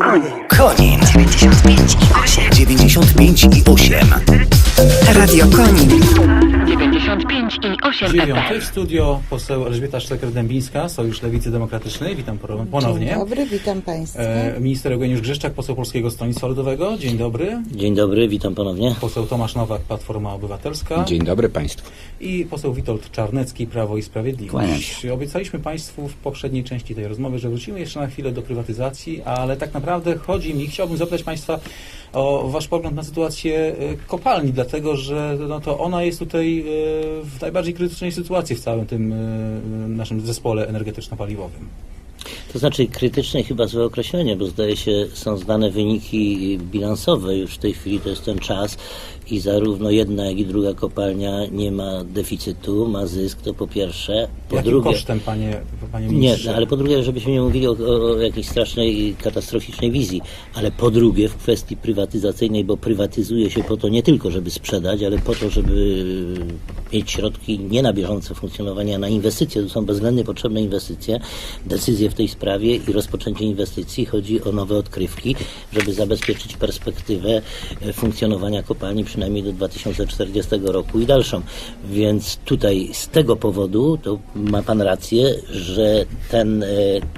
Konin 95 i 8. 95 i 8. Radio Konin. 95 i 8 Dziewiąty FM. w studio poseł Elżbieta Szteker-Dębińska, Sojusz Lewicy Demokratycznej. Witam ponownie. Dzień dobry, witam Państwa. E, Minister Eugeniusz Grzeszczak, poseł Polskiego Stronnictwa Ludowego. Dzień dobry. Dzień dobry, witam ponownie. Poseł Tomasz Nowak, Platforma Obywatelska. Dzień dobry Państwu. I poseł Witold Czarnecki, Prawo i Kłaniam Sprawiedliwość. Obiecaliśmy Państwu w poprzedniej części tej rozmowy, że wrócimy jeszcze na chwilę do prywatyzacji, ale tak naprawdę chodzi mi, chciałbym zapytać Państwa o Wasz pogląd na sytuację e, kopalni, dlatego że no to ona jest tutaj e, w najbardziej krytycznej sytuacji w całym tym e, naszym zespole energetyczno-paliwowym. To znaczy krytyczne chyba złe określenie, bo zdaje się są znane wyniki bilansowe już w tej chwili, to jest ten czas i zarówno jedna, jak i druga kopalnia nie ma deficytu, ma zysk, to po pierwsze. Po Jakim drugie, kosztem, Panie, panie Nie, Ministrze? no, ale po drugie, żebyśmy nie mówili o, o, o jakiejś strasznej, katastroficznej wizji, ale po drugie w kwestii prywatyzacyjnej, bo prywatyzuje się po to nie tylko, żeby sprzedać, ale po to, żeby mieć środki nie na bieżące funkcjonowanie, a na inwestycje. To są bezwzględnie potrzebne inwestycje, decyzje w tej sprawie i rozpoczęcie inwestycji. Chodzi o nowe odkrywki, żeby zabezpieczyć perspektywę e, funkcjonowania kopalni przynajmniej do 2040 roku i dalszą. Więc tutaj z tego powodu to ma Pan rację, że ten, e,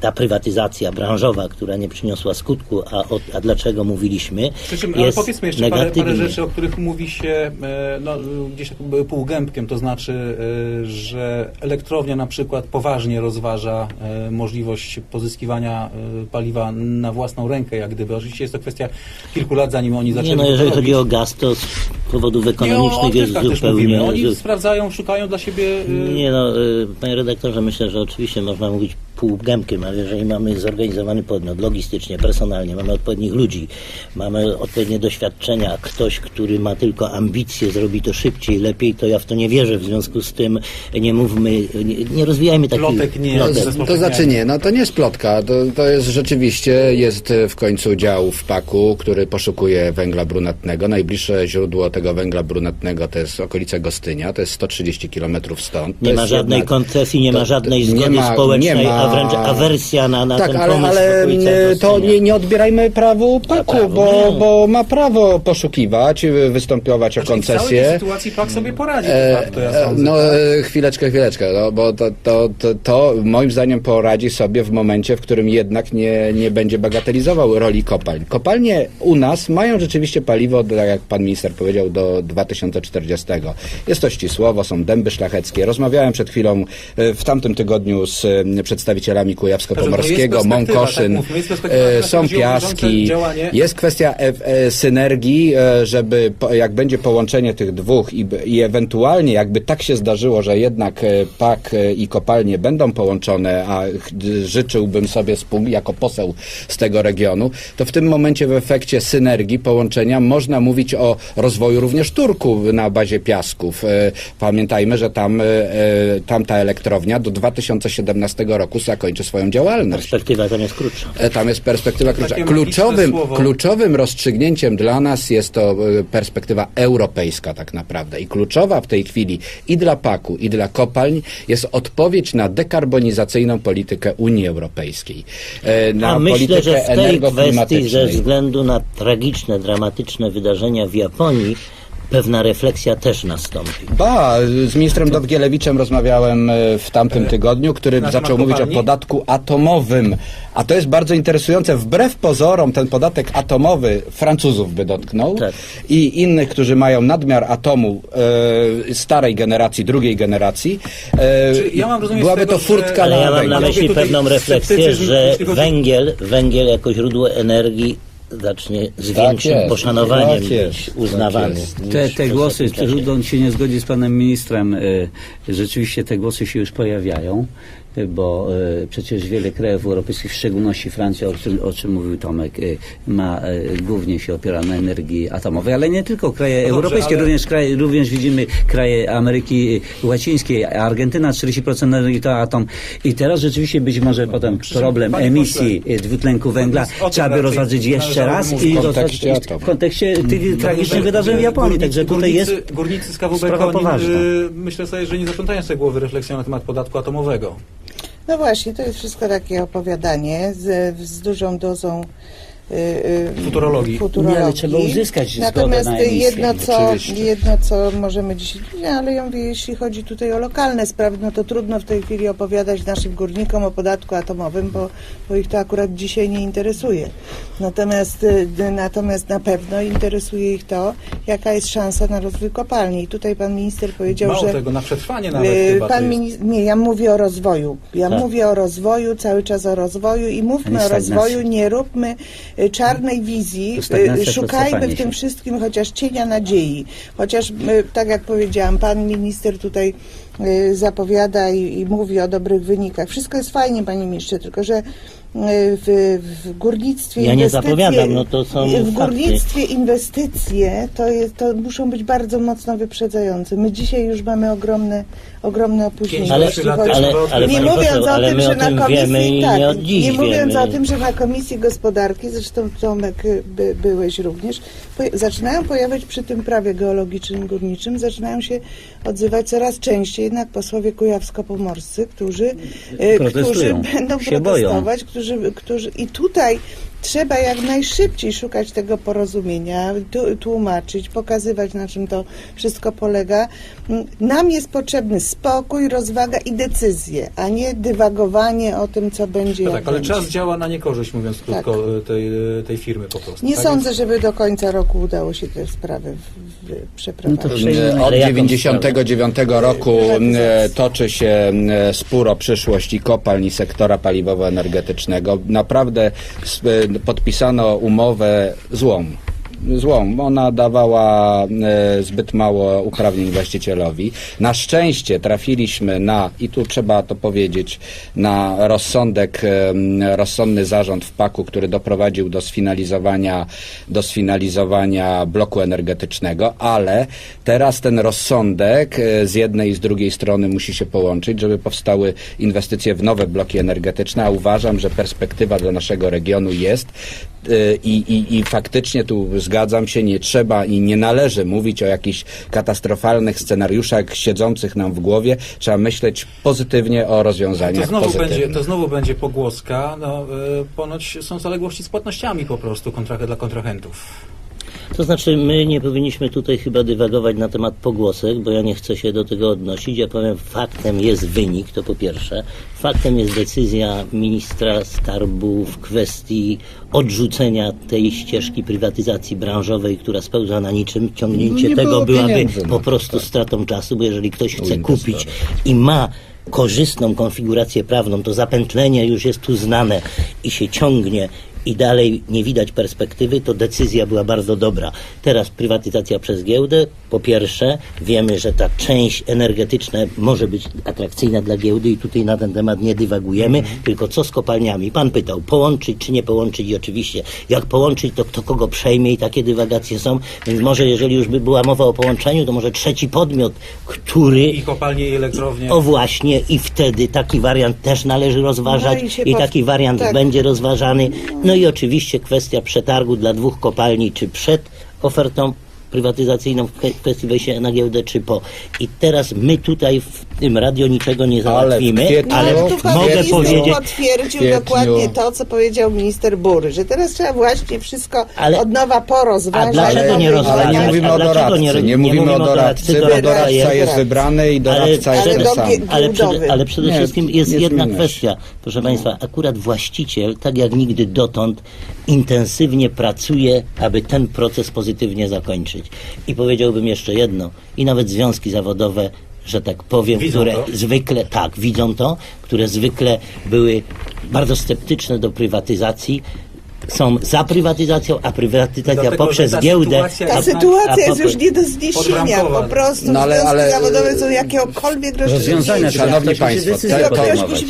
ta prywatyzacja branżowa, która nie przyniosła skutku, a, o, a dlaczego mówiliśmy, Przy czym, ale jest powiedzmy jeszcze parę, parę rzeczy, o których mówi się e, no, gdzieś tak półgębkiem, to znaczy, że elektrownia na przykład poważnie rozważa możliwość pozyskiwania e, paliwa na własną rękę, jak gdyby. Oczywiście jest to kwestia kilku lat, zanim oni zaczęli Nie, no jeżeli chodzi o gaz, to z powodów ekonomicznych jest zupełnie... Oni sprawdzają, szukają dla siebie... e, Nie no, y, panie redaktorze, myślę, że oczywiście można mówić półgębkiem, ale jeżeli mamy zorganizowany podmiot logistycznie, personalnie, mamy odpowiednich ludzi, mamy odpowiednie doświadczenia, ktoś, który ma tylko ambicje, zrobi to szybciej, lepiej, to ja w to nie wierzę. W związku z tym nie mówmy, nie, nie rozwijajmy takich Plotek nie plotek. jest. To znaczy nie, no to nie jest plotka, to, to jest rzeczywiście, jest w końcu dział w paku, który poszukuje węgla brunatnego. Najbliższe źródło tego węgla brunatnego to jest okolice Gostynia, to jest 130 km stąd. To Nie ma żadnej jednak- koncesji, nie ma to- żadnej nie zgody ma- społecznej, nie ma- a wręcz awersja na, na tak, ten ale, pomysł. ale to nie, nie odbierajmy prawu paku, prawo bo, nie. bo ma prawo poszukiwać, występować o znaczy, W tej koncesję. sytuacji PAK sobie poradzi, E, facto, ja e, sądzę. No tak? e, chwileczkę, chwileczkę, no, bo to, to, to, to moim zdaniem poradzi sobie w momencie, w którym jednak nie, nie będzie bagatelizował roli kopalń. Kopalnie u nas mają rzeczywiście paliwo, tak jak pan minister powiedział, do 2040. Jest to ścisłowo, są dęby szlacheckie. Rozmawiałem przed chwilą e, w tamtym tygodniu z e, przedstawicielami Kujawsko-Pomorskiego, Mąkoszyn, tak e, są piaski, jest kwestia e, e, synergii, żeby jak będzie połączenie tych dwóch i, i ewentualnie jakby tak się zdarzyło, że jednak PAK i kopalnie będą połączone, a życzyłbym sobie jako poseł z tego regionu, to w tym momencie w efekcie synergii, połączenia można mówić o rozwoju również Turku na bazie piasków. Pamiętajmy, że tam, tam ta elektrownia do 2017 roku zakończy swoją działalność. Perspektywa tam jest krótsza. E, Tam jest perspektywa klucza. Takie Kluczowym, kluczowym rozstrzygnięciem dla nas jest to e, perspektywa europejska tak naprawdę. I kluczowa w tej chwili i dla PAK-u, i dla kopalń jest odpowiedź na dekarbonizacyjną politykę Unii Europejskiej. E, Na A myślę, politykę że w tej kwestii ze względu na tragiczne, dramatyczne wydarzenia w Japonii pewna refleksja też nastąpi. Ba, z ministrem Dowgielewiczem rozmawiałem e, w tamtym tygodniu, który na zaczął mówić o podatku atomowym. A to jest bardzo interesujące. Wbrew pozorom ten podatek atomowy Francuzów by dotknął Tak. i innych, którzy mają nadmiar atomu e, starej generacji, drugiej generacji. E, ja mam rozumieć byłaby tego, to furtka że- Ale ja na mam na myśli pewną refleksję, że węgiel, węgiel jako źródło energii zacznie z większym jest, poszanowaniem tak jest, być uznawany. tak Te, te głosy, trudno się nie zgodzić z panem ministrem. y, Rzeczywiście te głosy się już pojawiają, bo y, przecież wiele krajów europejskich, w szczególności Francja, o czym, o czym mówił Tomek, y, ma y, głównie się opiera na energii atomowej, ale nie tylko kraje No europejskie, ale- również, kraje, również widzimy kraje Ameryki Łacińskiej, Argentyna 40% energii to atom. I teraz rzeczywiście być może potem Przy czym, problem emisji y, dwutlenku węgla Natomiast o tym trzeba by rozważyć jeszcze raz i w kontekście rozważyć atomu. w kontekście tych Dlatego, tragicznych wydarzeń w e, Japonii. Także tutaj jest górnicy, z KWB sprawa Konin, poważna. y, myślę sobie, że nie zaprzątają sobie głowy refleksją na temat podatku atomowego. No właśnie, to jest wszystko takie opowiadanie z, z dużą dozą y, y, Futurologii. futurologii. Nie, ale trzeba uzyskać zgodę Natomiast na emisję. jedno co, Oczywiście. jedno, co możemy dzisiaj, nie, ale ja mówię, jeśli chodzi tutaj o lokalne sprawy, no to trudno w tej chwili opowiadać naszym górnikom o podatku atomowym, bo, bo ich to akurat dzisiaj nie interesuje. Natomiast, y, natomiast na pewno interesuje ich to, jaka jest szansa na rozwój kopalni. I tutaj pan minister powiedział, Mało że... tego, na przetrwanie nawet Yy, chyba Pan jest. minister, nie, ja mówię o rozwoju. Ja Tak. mówię o rozwoju, cały czas o rozwoju i mówmy nie o rozwoju, nie róbmy y, czarnej wizji, y, szukajmy w tym się. wszystkim chociaż cienia nadziei. Chociaż, y, tak jak powiedziałam, pan minister tutaj zapowiada i, i mówi o dobrych wynikach. Wszystko jest fajnie, panie ministrze, tylko że w, w górnictwie Ja nie inwestycje- zapowiadam, no to są w fakty. górnictwie inwestycje to, jest, to muszą być bardzo mocno wyprzedzające. My dzisiaj już mamy ogromne, ogromne opóźnienie. Ale- jeśli ale- chodzi- ale, nie mówiąc poseł, o ale tym, że na komisji, tak, nie mówiąc o tym, że na Komisji Gospodarki, zresztą Tomek y, by, byłeś również, po, zaczynają pojawiać przy tym prawie geologicznym górniczym, zaczynają się odzywać coraz częściej jednak posłowie kujawsko-pomorscy, którzy, y, którzy będą Się boją. protestować, którzy, którzy i tutaj trzeba jak najszybciej szukać tego porozumienia, tłumaczyć, pokazywać na czym to wszystko polega. Nam jest potrzebny spokój, rozwaga i decyzje, a nie dywagowanie o tym, co będzie. No tak, ale będzie. czas działa na niekorzyść, mówiąc krótko, y, tej, y, tej firmy po prostu. Nie tak? sądzę, żeby do końca roku udało się te sprawy No przeprowadzić. przejdziemy. Od Ale jaką 99 roku e, toczy się e, spór o przyszłość i kopalń i sektora paliwowo-energetycznego. Naprawdę e, podpisano umowę złą. Złą. Ona dawała e, zbyt mało uprawnień właścicielowi. Na szczęście trafiliśmy na, i tu trzeba to powiedzieć, na rozsądek, e, rozsądny zarząd w paku, który doprowadził do sfinalizowania, do sfinalizowania bloku energetycznego, ale teraz ten rozsądek e, z jednej i z drugiej strony musi się połączyć, żeby powstały inwestycje w nowe bloki energetyczne, a uważam, że perspektywa dla naszego regionu jest i, i, i faktycznie tu zgadzam się, nie trzeba i nie należy mówić o jakichś katastrofalnych scenariuszach siedzących nam w głowie. Trzeba myśleć pozytywnie o rozwiązaniach To znowu, pozytywnych. będzie, to znowu będzie pogłoska. No, y, ponoć są zaległości z płatnościami po prostu kontra, dla kontrahentów. To znaczy, my nie powinniśmy tutaj chyba dywagować na temat pogłosek, bo ja nie chcę się do tego odnosić. Ja powiem, faktem jest wynik, to po pierwsze. Faktem jest decyzja ministra skarbu w kwestii odrzucenia tej ścieżki prywatyzacji branżowej, która spełza na niczym. Ciągnięcie No tego byłaby po prostu stratą czasu, bo jeżeli ktoś chce kupić i ma korzystną konfigurację prawną, to zapętlenie już jest tu znane i się ciągnie i dalej nie widać perspektywy, to decyzja była bardzo dobra. Teraz prywatyzacja przez giełdę, po pierwsze, wiemy, że ta część energetyczna może być atrakcyjna dla giełdy i tutaj na ten temat nie dywagujemy, tylko co z kopalniami? Pan pytał, połączyć czy nie połączyć i oczywiście, jak połączyć, to kto kogo przejmie i takie dywagacje są, więc może jeżeli już by była mowa o połączeniu, to może trzeci podmiot, który I kopalnie, i elektrownie. o właśnie i wtedy taki wariant też należy rozważać No i i taki wariant tak. będzie rozważany. No i oczywiście kwestia przetargu dla dwóch kopalni, czy przed ofertą prywatyzacyjną w kwe- kwestii wejścia na giełdę, czy po. I teraz my tutaj w tym radio niczego nie Ale załatwimy, kwietniu- ale, No, tu pan mogę minister powiedzieć, potwierdził kwietniu- dokładnie to, co powiedział minister Bury, że teraz trzeba właśnie wszystko Ale- od nowa porozważać. A dlaczego nie Ale rozważać? nie rozwiązać. mówimy o dlaczego doradcy, nie- nie, nie mówimy o doradcy, doradcy, bo doradca jest- jest wybrany i doradca jest ale ten do sam. Ale przede, ale przede Nie, wszystkim jest nie jedna kwestia, proszę Państwa, akurat właściciel, tak jak nigdy dotąd, intensywnie pracuje, aby ten proces pozytywnie zakończyć. I powiedziałbym jeszcze jedno, i nawet związki zawodowe, że tak powiem, Widzą które to? zwykle, tak, widzą to, które zwykle były bardzo sceptyczne do prywatyzacji, są za prywatyzacją, a prywatyzacja Dlatego, poprzez że ta giełdę. sytuacja Ta A- sytuacja a jest już nie do zniesienia, po prostu No ale- związki ale- zawodowe są jakiekolwiek Rozwiązania Szanowni Państwo,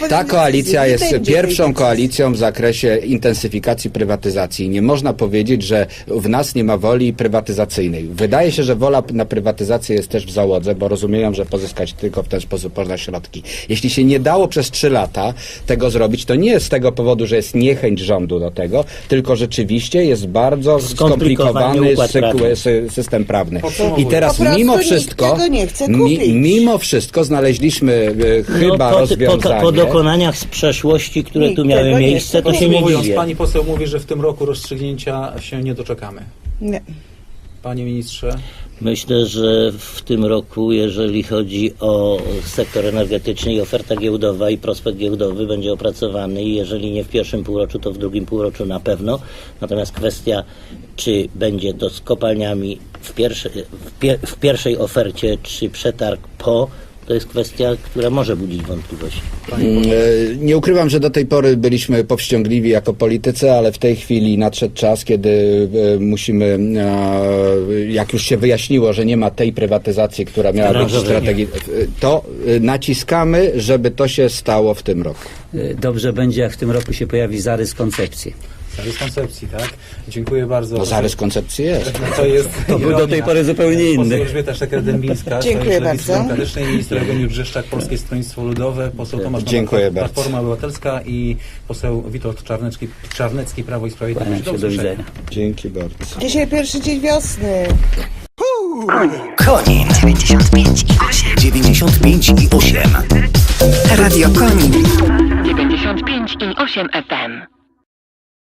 ta, koalicja jest pierwszą koalicją w zakresie intensyfikacji prywatyzacji. Nie można powiedzieć, że w nas nie ma woli prywatyzacyjnej. Wydaje się, że wola na prywatyzację jest też w załodze, bo rozumieją, że pozyskać tylko w ten sposób można środki. Jeśli się nie dało przez trzy lata tego zrobić, to nie z tego powodu, że jest niechęć rządu do tego, tylko rzeczywiście jest bardzo Skomplikowany skomplikowany sy- system prawny. I teraz mimo wszystko, tego nie chce mi, mimo wszystko znaleźliśmy e, chyba no, po, rozwiązanie. po, po dokonaniach z przeszłości, które Nikt tu miały miejsce, to się nie dziwię. pani poseł mówi, że w tym roku rozstrzygnięcia się nie doczekamy. Nie. Panie ministrze, Myślę, że w tym roku, jeżeli chodzi o sektor energetyczny i oferta giełdowa i prospekt giełdowy będzie opracowany i jeżeli nie w pierwszym półroczu, to w drugim półroczu na pewno. Natomiast kwestia, czy będzie to z kopalniami w, w, w pierwszej ofercie, czy przetarg po, to jest kwestia, która może budzić wątpliwości. Mm, e, Nie ukrywam, że do tej pory byliśmy powściągliwi jako politycy, ale w tej chwili nadszedł czas, kiedy e, musimy, e, jak już się wyjaśniło, że nie ma tej prywatyzacji, która miała być strategii, to naciskamy, żeby to się stało w tym roku. Dobrze będzie, jak w tym roku się pojawi zarys koncepcji. Zarys koncepcji, tak? Dziękuję bardzo. No zarys koncepcji jest. No to jest To był do tej pory zupełnie inny. Poseł Elżbieta Szteker-Dębińska, Dziękuję bardzo. Demokratycznej, minister Eugeniusz Brzeszczak, Polskie Stronnictwo Ludowe, poseł Tomasz Dziękuję Nowak, bardzo. Platforma Obywatelska i poseł Witold Czarnecki, Czarnecki Prawo i Sprawiedliwość. Do widzenia. Dzięki bardzo. Dzisiaj pierwszy dzień wiosny. Konin 95 i 8. 95 i 8. Radio Konin. 95 i 8 FM.